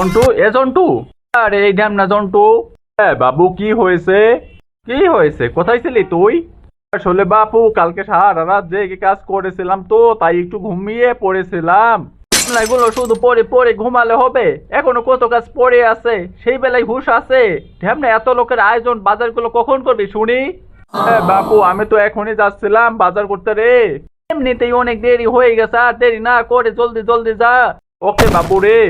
জন্টু, এ জন্টু? আরে, এই ঢ্যামনা জন্টু। হ্যাঁ বাবু, কি হয়েছে? কি হয়েছে? কোথায় ছিলি তুই? আসলে বাপু, কালকে সারা রাত জেগে কাজ করেছিলাম তো, তাই একটু ঘুমিয়ে পড়েছিলাম। এগুলো শুধু পড়ে পড়ে ঘুমালে হবে। এখনও কত কাজ পড়ে আছে, সেই বেলায় হুশ আছে। ঢ্যামনা, এত লোকের আয়োজন বাজারগুলো কখন করবি শুনি? হ্যাঁ বাপু, আমি তো এখনই যাচ্ছিলাম বাজার করতে রে। এমনিতেই অনেক দেরি হয়ে গেছে, আর দেরি না করে জলদি জলদি যা। ওকে বাপু রে।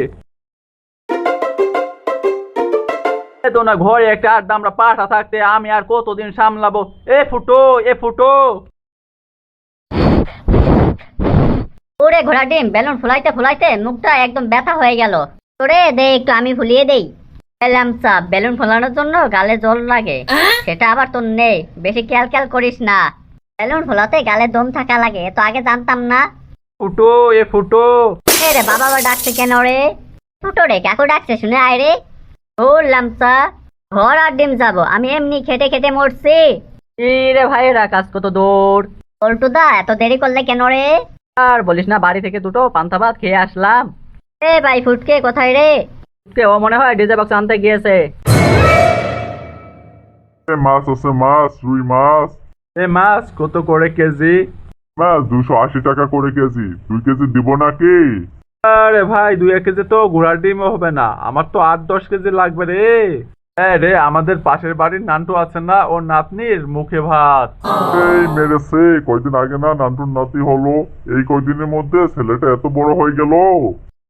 তো না ঘরে একটা আড্ডা আমরা পাঠা থাকতে আমি আর কতদিন সামলাবো? এ ফুটো এ ফুটো। ওরে ঘোড়া ডিম বেলুন ফুলাইতে ফুলাইতে মুখটা একদম ব্যথা হয়ে গেল। ওরে দে একটু আমি ফুলিয়ে দেই। বেলুন ফোলানোর জন্য গালে জল লাগে। সেটা আবার তোর নেই বেশি ক্যাল ক্যাল করিস না। বেলুন ফোলাতে গালে দম থাকা লাগে তো আগে জানতাম না। ফুটো এ ফুটো। এ রে বাবা ডাকছে কেন রে? ফুটো রে কাকু ডাকছে শুনে আয় রে। ও লামসা ঘর আর ডিম যাব। আমি এমনি খেটে খেটে মরছি। রে ভাইরা কাজ কত দূর। পল্টুদা এত দেরি করলে কেন রে? আর বলিস না বাড়ি থেকে দুটো পান্তা ভাত খেয়ে আসলাম। এ ভাই ফুটকে কোথায় রে? কে ও মনে হয় ডিজে বক্স আনতে গিয়েছে। এ মাছ আছে মাছ রুই মাছ। এ মাছ কত করে কেজি? মাছ দুশো আশি টাকা করে কেজি। দুই কেজি দিব নাকি? আরে ভাই দুই এক কেজি তো ঘোড়ার ডিমও হবে না। আমার তো আট দশ কেজি লাগবে রে। হ্যাঁ রে আমাদের পাশের বাড়ির নান্টু আছে না? ওর নাতনির মুখে ভাত। এই মেরেছে কয়দিন আগে না নান্টুর নাতি হলো। এই কয়দিনের মধ্যে ছেলেটা এত বড় হয়ে গেল।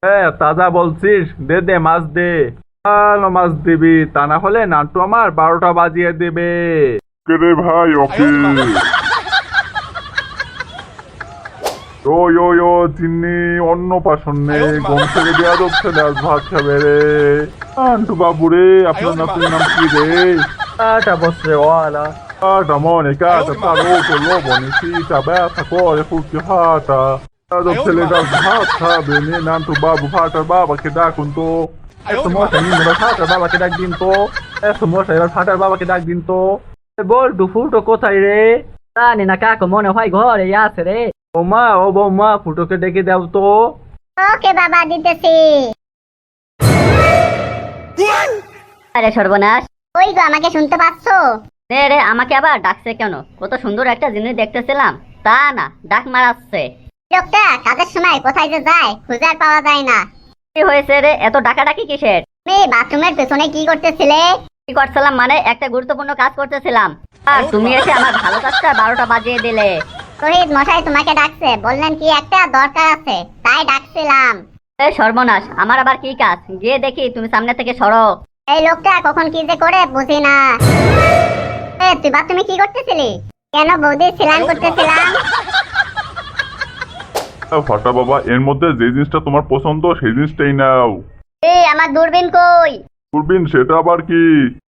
হ্যাঁ তাজা বলছিস দে দে মাছ দে। ভালো মাছ দিবি তা না হলে নান্টু আমার বারোটা বাজিয়ে দেবে। কে রে ভাই ওকে ওই ওই ও চিন্নি অন্য পাশনে গম থেকে দেওয়া যাচ্ছে আজ ভাত খাবে রে। নান্টু বাবু রে আপনার নাতুর নাম কি রে? আটা বসে ওয়ালা। আটা মনে কাটা তার ওপর বনেছিটা ব্যথা করে ফুটকে হাটা। যাদব ছেলেটা ভাত খাবে নে নান্টু বাবু ফাটার বাবাকে ডাকুন তো। এত মশাই নিয়ে ফাটার বাবাকে ডাক দিন তো। এত মশাই এবার ফাটার বাবাকে ডাক দিন তো। বল ফুটো কোথায় রে? জানি না কাকু মনে হয় ঘরে আছে রে। বৌমা ও বৌমা ফুটোকে ডেকে দাও তো। ওকে বাবা দিতেছি। আরে সর্বনাশ। ওই গো আমাকে শুনতে পাচ্ছো? রে রে আমাকে আবার ডাকছে কেন? কত সুন্দর একটা জিনিস দেখতেছিলাম। তা না ডাক মারাচ্ছে। লোকটা কাজের সময় কোথায় যে যায় খুঁজে আর পাওয়া যায় না। কি হয়েছে রে? এত ডাকাডাকি কিসের? তুমি বাথরুমের পেছনে কি করতেছিলে? কি করছিলাম মানে একটা গুরুত্বপূর্ণ কাজ করতেছিলাম। আর তুমি এসে আমার ভালো কাজটা বারোটা বাজিয়ে দিলে। শহীদ মশাই তোমাকে ডাকছে। বললেন কি একটা দরকার আছে? তাই ডাকছিলাম। এ সর্বনাশ! আমার আবার কি কাজ? গিয়ে দেখি তুমি সামনে থেকে সরো। এই লোকটা কখন কি যে করে বুঝি না। এ তুই বা তুমি কি করতেছিলি? কেন বৌদি সিলান করতেছিলাম? ফাটা বাবা এর মধ্যে যে জিনিসটা তোমার পছন্দ সেই জিনিসটাই নাও। এই আমার দূরবীন কই? দূরবীন সেটা আবার কি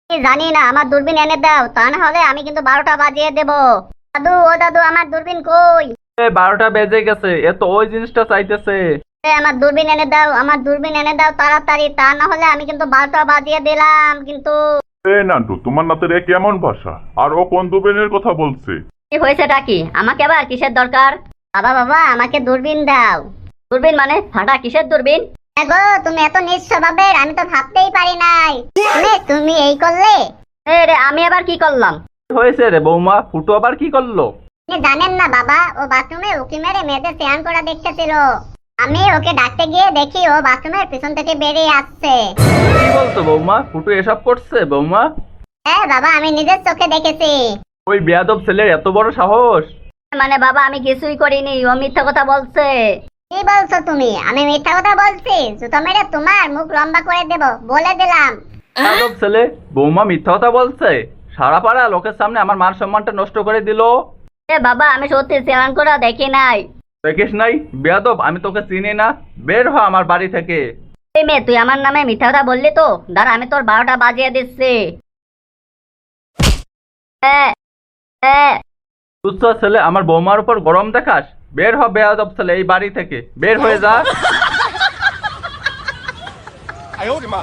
কি? জানি না আমার দূরবীন এনে দাও। তা না হলে আমি কিন্তু বারোটা বাজিয়ে দেব। দাদু ও দাদু আমার দূরবীন কই? এ বারোটা বেজে গেছে এ তো ওই জিনিসটা চাইতেছে। এ, আমার দূরবীন এনে দাও আমার দূরবীন এনে দাও তাড়াতাড়ি তা না হলে আমি কিন্তু বারোটা বাজিয়ে দিলাম কিন্তু। এ নান্টু তোমার নাতের এ কেমন ভাষা? আর ও কোন দূরবীনের কথা বলছে? কি হয়েছেটা কি? আমাকে আবার কিসের দরকার? বাবা বাবা আমাকে দূরবীন দাও। দূরবীন মানে ফাটা কিসের দূরবীন? গো তুমি এত নিজ স্বভাবের আমি তো ভাবতেই পারি নাই। তুমি তুমি এই করলে? এ রে আমি আবার কি করলাম? হয়েছে রে বৌমা ফুটো আবার কি করল? আপনি জানেন না বাবা ও বাথরুমে উকি মেরে মেয়েদের স্নান করা দেখতেছিল। আমি ওকে ডাকতে গিয়ে দেখি ও বাথরুমের পিছন থেকে বেরিয়ে আসছে। কি বলছো বৌমা ফুটো এসব করছে বৌমা? হ্যাঁ বাবা আমি নিজের চোখে দেখেছি। ওই বেয়াদব ছেলের এত বড় সাহস? মানে বাবা আমি কিছুই করিনি ও মিথ্যা কথা বলছে। কি বলছো তুমি? আমি মিথ্যা কথা বলছি? জুতো মেরে তোমার মুখ লম্বা করে দেব বলে দিলাম। বেয়াদব ছেলে বৌমা মিথ্যা কথা বলছে। সারা পাড়া লোকের সামনে আমার মান সম্মানটা নষ্ট করে দিল এ বাবা আমি সত্যি স্নান করা দেখি নাই দেখিস নাই বেয়াদব আমি তোকে চিনি না বের হ আমার বাড়ি থেকে এই মেয়ে তুই আমার নামে মিথ্যা কথা বললি তো দাঁড়া আমি তোর বারোটা বাজিয়ে দিচ্ছি এ, এ, তুচ্ছ ছেলে আমার বৌমার উপর গরম দেখাস বের হ বেয়াদব ছেলে এই বাড়ি থেকে বের হয়ে যা 哎呦我的妈！